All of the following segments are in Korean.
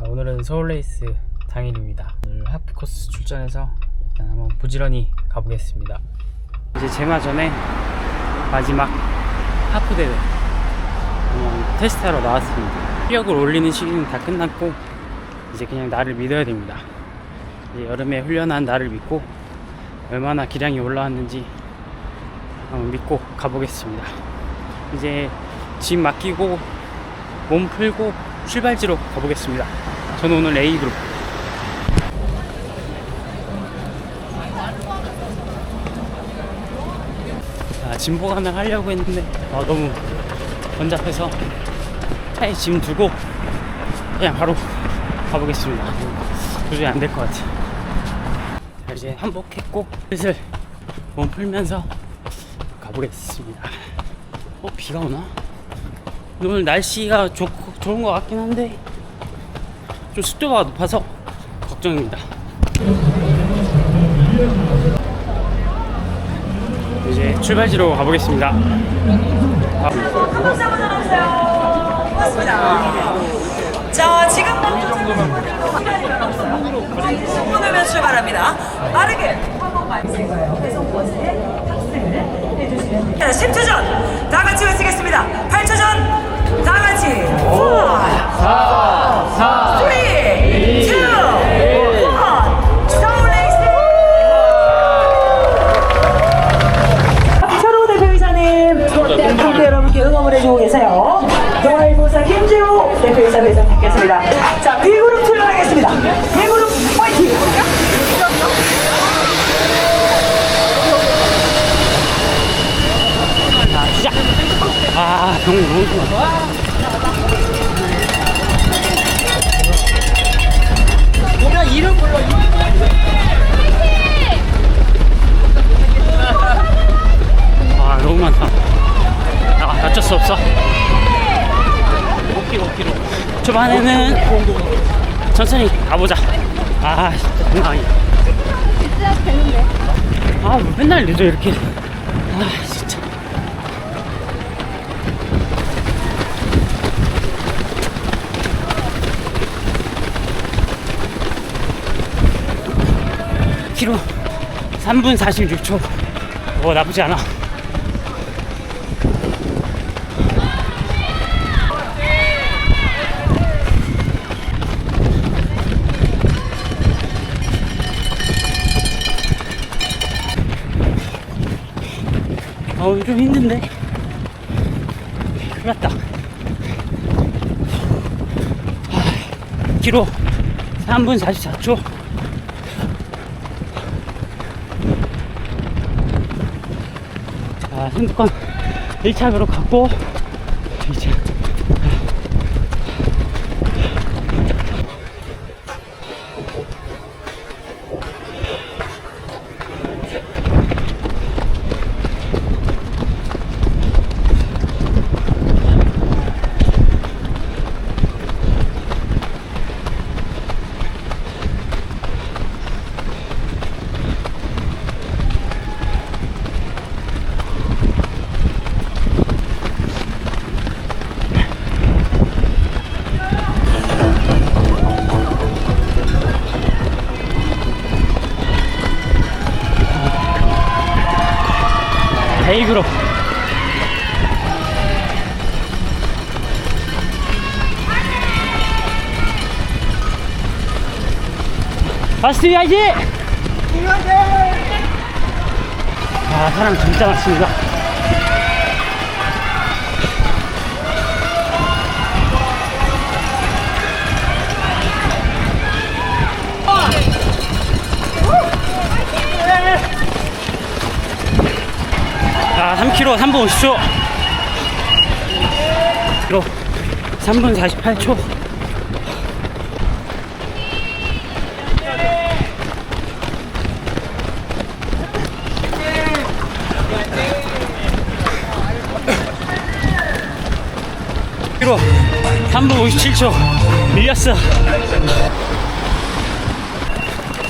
자, 오늘은 서울레이스 당일입니다. 오늘 하프 코스 출전해서 일단 한번 부지런히 가보겠습니다. 이제 제마 전에 마지막 하프 대회 그냥 테스트하러 나왔습니다. 피력을 올리는 시기는 다 끝났고 이제 그냥 나를 믿어야 됩니다. 이제 여름에 훈련한 나를 믿고 얼마나 기량이 올라왔는지 한번 믿고 가보겠습니다. 이제 짐 맡기고 몸 풀고 출발지로 가보겠습니다. 저는 오늘 A그룹. 자, 짐 보관을 하려고 했는데 아, 너무 번잡해서 차에 짐 두고 그냥 바로 가보겠습니다. 도저히 안 될 것 같아요. 자, 이제 한복했고 슬슬 몸 풀면서 가보겠습니다. 어, 비가 오나? 오늘 날씨가 좋, 좋은 것 같긴 한데 좀 습도가 높아서 걱정입니다. 이제 출발지로 가보겠습니다. 아, 자, 지금 10분이면 출발합니다. 빠르게 한번 탑승을 해주시면 됩니다. 10초 전 다 같이 외치겠습니다. 8초 전 대표 이사 회장님께서입니다. 자, B그룹 출발하겠습니다. B그룹 시작! 아, 너무 좋아. 초반에는 천천히 가보자. 아, 장난 아니야. 아, 왜 맨날 늦어, 이렇게. 아, 진짜. 키로 3분 46초. 어, 나쁘지 않아. 어, 좀 힘든데? 큰일 났다. 아, 키로 3분 44초. 자, 핸드폰 1차로 갖고, 이 제. A그룹. 파스트 가야지! 아, 사람 진짜 많습니다. 자, 3km 3분 50초. km 3분 48초. km 3분 57초. 밀렸어.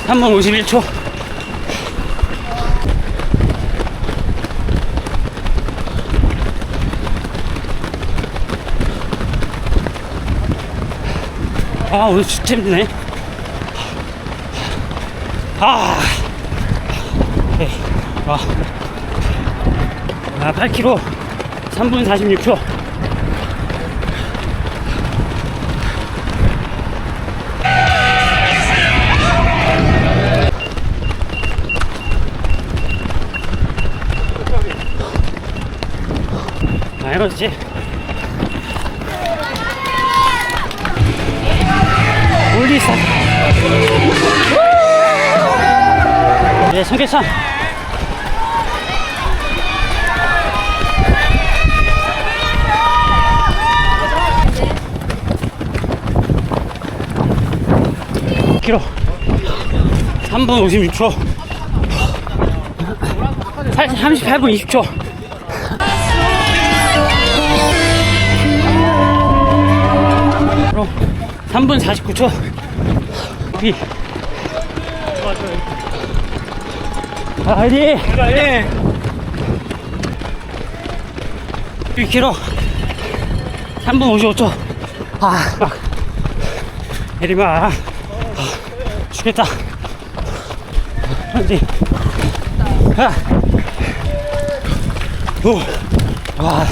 3분 51초. 아 오늘 진짜 힘드네. 아. 와. 아. 8km 3분 46초. 당연하지 네 청계천 키로. 3분 56초. 38분 20초. 3분 49초 비. 아, 화이팅! 화이팅! 1km 3분 55초. 아, 막 내리마. 아, 죽겠다. 화이팅. 아, 오, 와,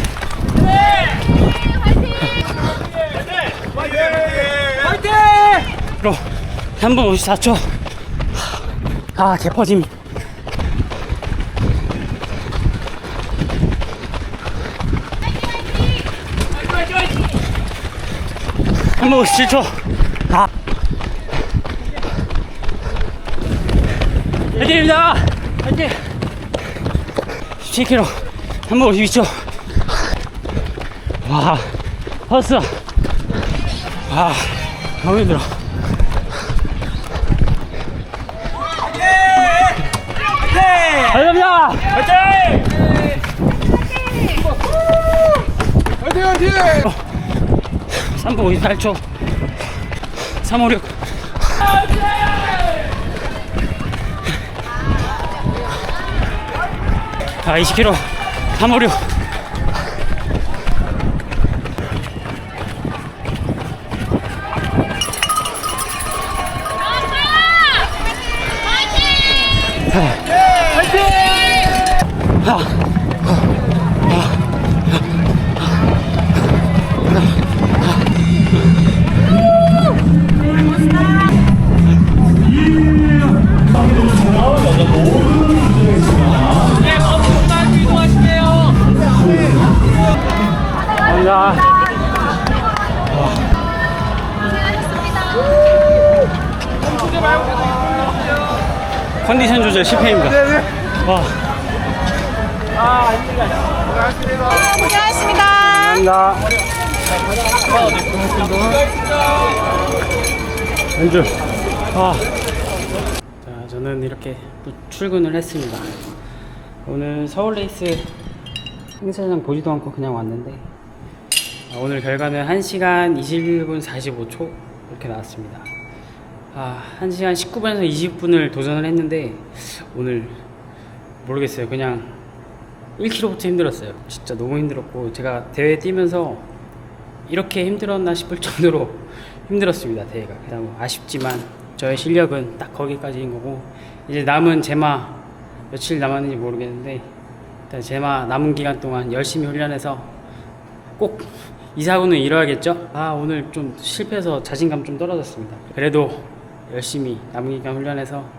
로 3분 54초 아 개퍼짐. 한분 57초 아. 화이팅입니다. 화이팅. 17km 3분 52초 와 버스 와 너무 힘들어 감사합니다. 화이팅! 화이팅! 3분 58초 356 아 20km 356 감사합니다 컨디션 조절 실패입니다 와 고생하셨습니다. 감사합니다 연주 아. 자 저는 이렇게 또 출근을 했습니다 오늘 서울 레이스 행사장 보지도 않고 그냥 왔는데 아, 오늘 결과는 1시간 21분 45초 이렇게 나왔습니다 아 1시간 19분에서 20분을 도전을 했는데 오늘 모르겠어요 그냥 1km부터 힘들었어요. 진짜 너무 힘들었고 제가 대회 뛰면서 이렇게 힘들었나 싶을 정도로 힘들었습니다 대회가. 그냥 뭐 아쉽지만 저의 실력은 딱 거기까지인 거고 이제 남은 제마 며칠 남았는지 모르겠는데 일단 제마 남은 기간 동안 열심히 훈련해서 꼭 이사고는 이뤄야겠죠? 아 오늘 좀 실패해서 자신감 좀 떨어졌습니다. 그래도 열심히 남은 기간 훈련해서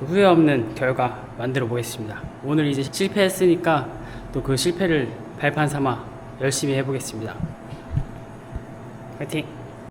또 후회 없는 결과 만들어 보겠습니다. 오늘 이제 실패했으니까 또 그 실패를 발판 삼아 열심히 해보겠습니다. 화이팅